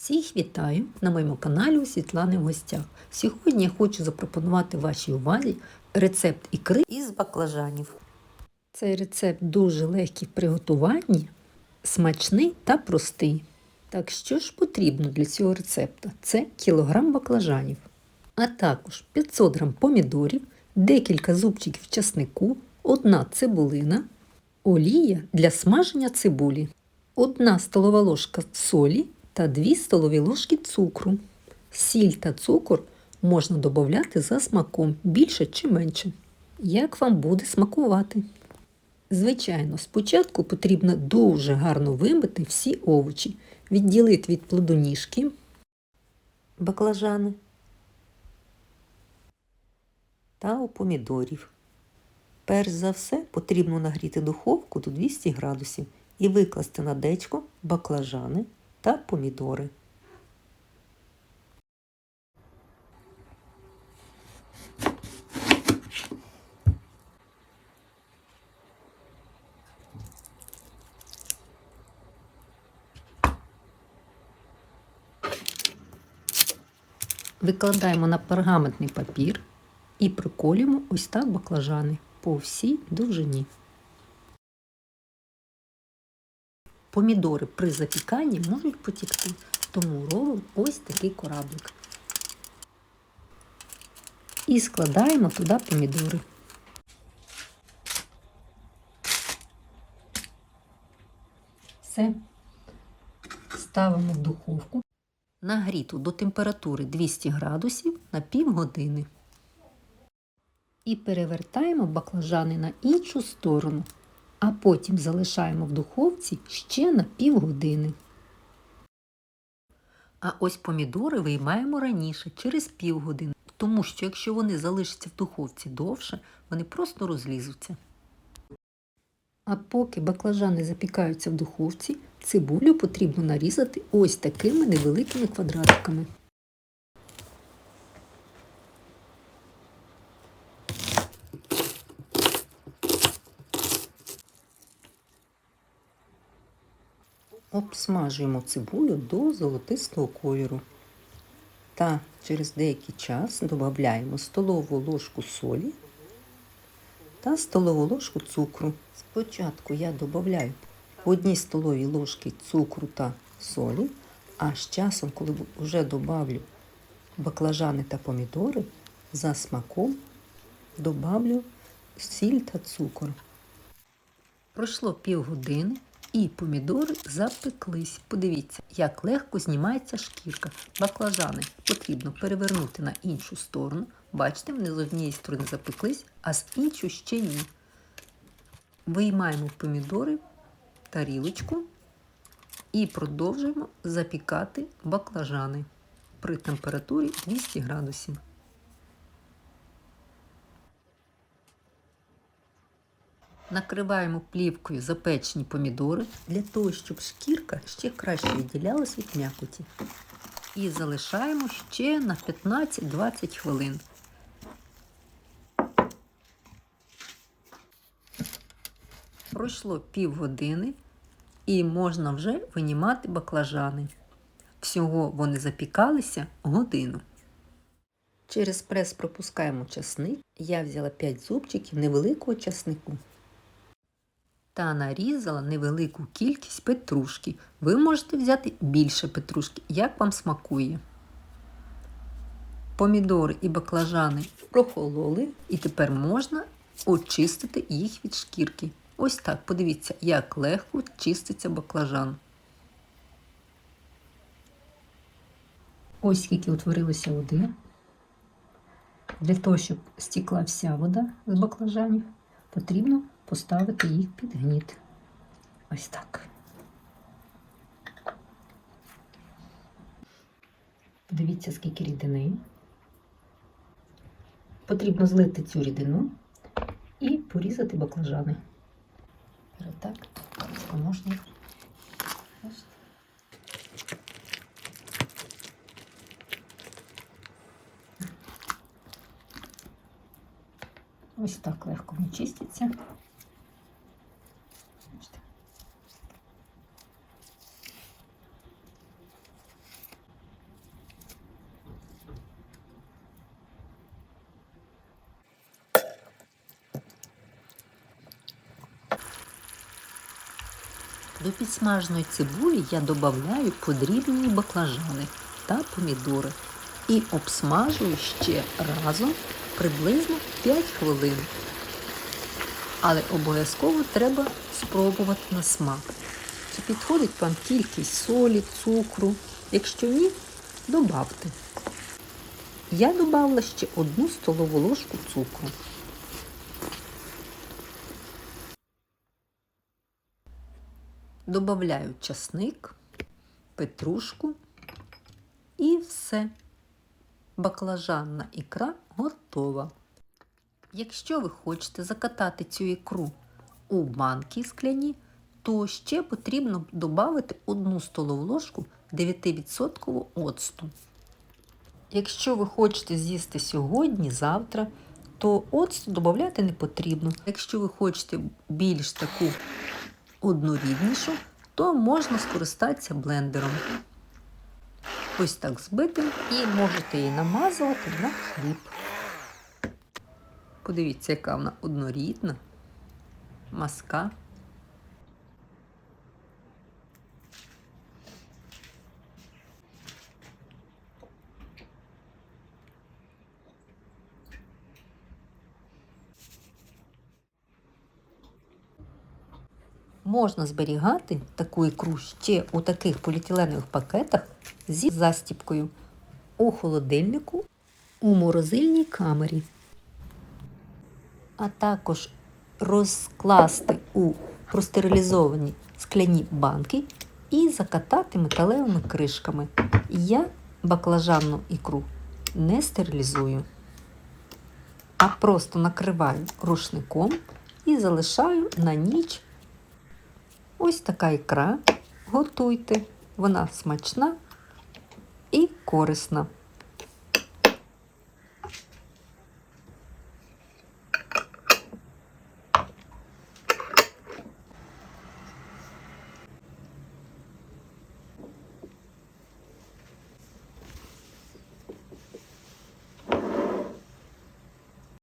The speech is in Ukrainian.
Всіх вітаю на моєму каналі у Світлани в гостях. Сьогодні я хочу запропонувати вашій увазі рецепт ікри із баклажанів. Цей рецепт дуже легкий в приготуванні, смачний та простий. Так що ж потрібно для цього рецепту? Це кілограм баклажанів, а також 500 грам помідорів, декілька зубчиків часнику, одна цибулина, олія для смаження цибулі, одна столова ложка солі та 2 столові ложки цукру. Сіль та цукор можна додати за смаком більше чи менше. Як вам буде смакувати? Звичайно, спочатку потрібно дуже гарно вимити всі овочі, відділити від плодоніжки баклажани та у помідорів. Перш за все потрібно нагріти духовку до 200 градусів і викласти на дечко баклажани та помідори. Викладаємо на пергаментний папір і приколюємо ось так баклажани по всій довжині. Помідори при запіканні можуть потікти, тому робимо ось такий кораблик. І складаємо туди помідори. Все. Ставимо в духовку нагріту до температури 200 градусів на півгодини. І перевертаємо баклажани на іншу сторону, а потім залишаємо в духовці ще на півгодини. А ось помідори виймаємо раніше, через півгодини, тому що якщо вони залишаться в духовці довше, вони просто розлізуться. А поки баклажани запікаються в духовці, цибулю потрібно нарізати ось такими невеликими квадратиками. Обсмажуємо цибулю до золотистого кольору. Та через деякий час додаємо столову ложку солі та столову ложку цукру. Спочатку я додаю по одній столовій ложки цукру та солі, а з часом, коли вже додавлю баклажани та помідори, за смаком додавлю сіль та цукор. Пройшло півгодини і помідори запеклись. Подивіться, як легко знімається шкірка. Баклажани потрібно перевернути на іншу сторону. Бачите, вони з однієї сторони запеклись, а з іншої ще ні. Виймаємо помідори тарілочку і продовжуємо запікати баклажани при температурі 200 градусів. Накриваємо плівкою запечені помідори для того, щоб шкірка ще краще відділялась від м'якоті. І залишаємо ще на 15-20 хвилин. Пройшло півгодини і можна вже винімати баклажани. Всього вони запікалися годину. Через прес пропускаємо часник. Я взяла 5 зубчиків невеликого часнику та нарізала невелику кількість петрушки. Ви можете взяти більше петрушки, як вам смакує. Помідори і баклажани прохололи, і тепер можна очистити їх від шкірки. Ось так, подивіться, як легко чиститься баклажан. Ось скільки утворилося води. Для того, щоб стікла вся вода з баклажанів, потрібно поставити їх під гніт. Ось так. Подивіться, скільки рідини. Потрібно злити цю рідину і порізати баклажани. Так, можна. Ось так легко вони чистяться. До підсмаженої цибулі я додаю подрібнені баклажани та помідори і обсмажую ще разом приблизно 5 хвилин. Але обов'язково треба спробувати на смак. Чи підходить вам кількість солі, цукру? Якщо ні, добавте. Я додала ще одну столову ложку цукру. Добавляю часник, петрушку і все. Баклажанна ікра готова. Якщо ви хочете закатати цю ікру у банки скляні, то ще потрібно додати 1 столову ложку 9% оцту. Якщо ви хочете з'їсти сьогодні, завтра, то оцту додати не потрібно. Якщо ви хочете більш таку одноріднішу, то можна скористатися блендером. Ось так збитим і можете її намазувати на хліб. Подивіться, яка вона однорідна, маска. Можна зберігати таку ікру ще у таких поліетиленових пакетах зі застіпкою у холодильнику у морозильній камері, а також розкласти у простерилізовані скляні банки і закатати металевими кришками. Я баклажанну ікру не стерилізую, а просто накриваю рушником і залишаю на ніч. Ось така ікра. Готуйте. Вона смачна і корисна.